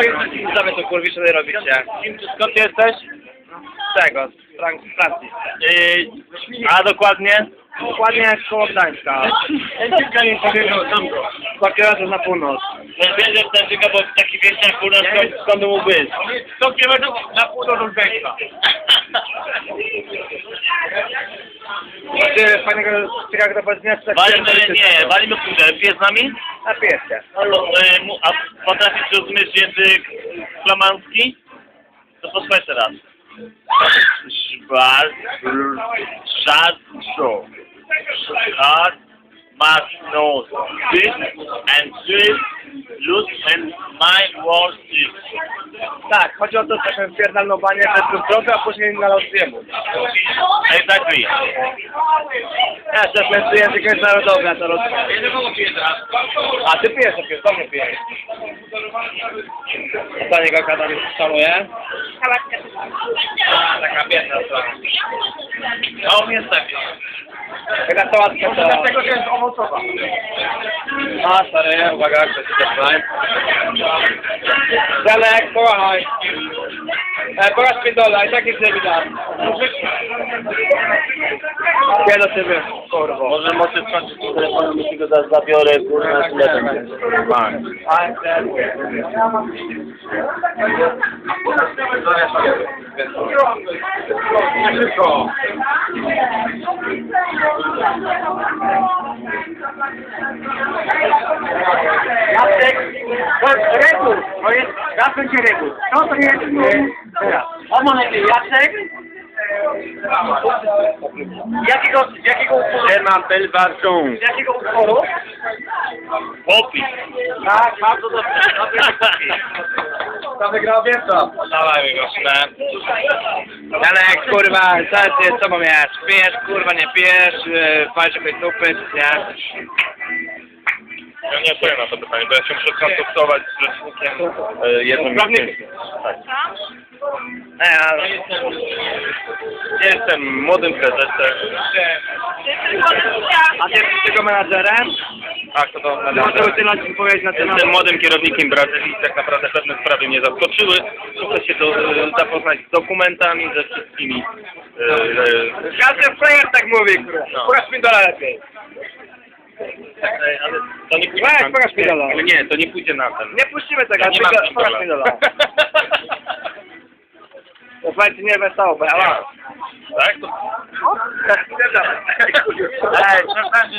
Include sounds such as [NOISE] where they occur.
Widzowie to kurwi, co wy robicie. Skąd jesteś? Z tego, z Frank- z Francji. a dokładnie? Dokładnie koło Gdańska. Sto kilometrów na północ. Wiesz, że Stanczyka, bo taki wieś u nas, skąd- skąd mógł być? 100 kilometrów na północ od Gdańska. Macie fajnego styka do Poznaniaca? Walimy, nie, walimy kurde, pijesz z nami? Napiję się. A, e, potrafisz rozumieć język flamandzki? To posłuchaj teraz. Szwar. Szat, masz nos. This and look and my. Tak, chodzi o to, że taką pierdalną banię, jest drogę, a później na los zjemu. Exactly. Ja też mężczyzn język jest narodowy, a to roz... A ty pijesz, to pijesz, to nie pijesz. Co niego kada szanuje? A, taka biedna strona. A on jest taki. Taka sałatka to... tego, że jest owocowa. A, stary, uwaga, ktoś się zaczyna. Zelek, połachaj. E, pokaż mi dole, i tak jest widać. Ja do ciebie, kurwo. Może możesz skończyć telefonem, jeśli go za- zabiorę, kurwa, tyle będzie. A, ten. Nie wszystko. Jacek, to jest reguł, to jest, Jacek się reguł. Co to jest? Teraz. On ma lepiej Jacek. Jakiego, z jakiego utworu? Temat Belwarzą. Z jakiego utworu? Popis. Tak, bardzo dobrze. To wygrał Wiesław. Dawaj mi go, ne? Janek, kurwa, co ty, co mam jesz? Pijesz, kurwa, nie pijesz, yy, walczy sobie dupy, nie? Ja nie odpowiem na to pytanie, bo ja się muszę skonsultować z rzecznikiem e, jednym miesięcznie. Tak. Nie, ale... Jestem młodym prezesem. A ty jesteś tego menadżerem? Tak, to to Może udzielać odpowiedź na temat... Jestem młodym kierownikiem Brazylii, tak naprawdę pewne sprawy mnie zaskoczyły. Muszę się do, zapoznać z dokumentami, ze wszystkimi. E, e, Każdy player tak mówi, kurwa. No. Mi dola lepiej. tak, e, ale to nie pójdzie Weź, na pokaż mi dola. nie, nie, to nie pójdzie na ten. Nie puścimy tego, Ja nie tylko pokaż mi. [LAUGHS] To nie wesoło, bo ja mam. Tak? To... Ej, Ej, przepraszam,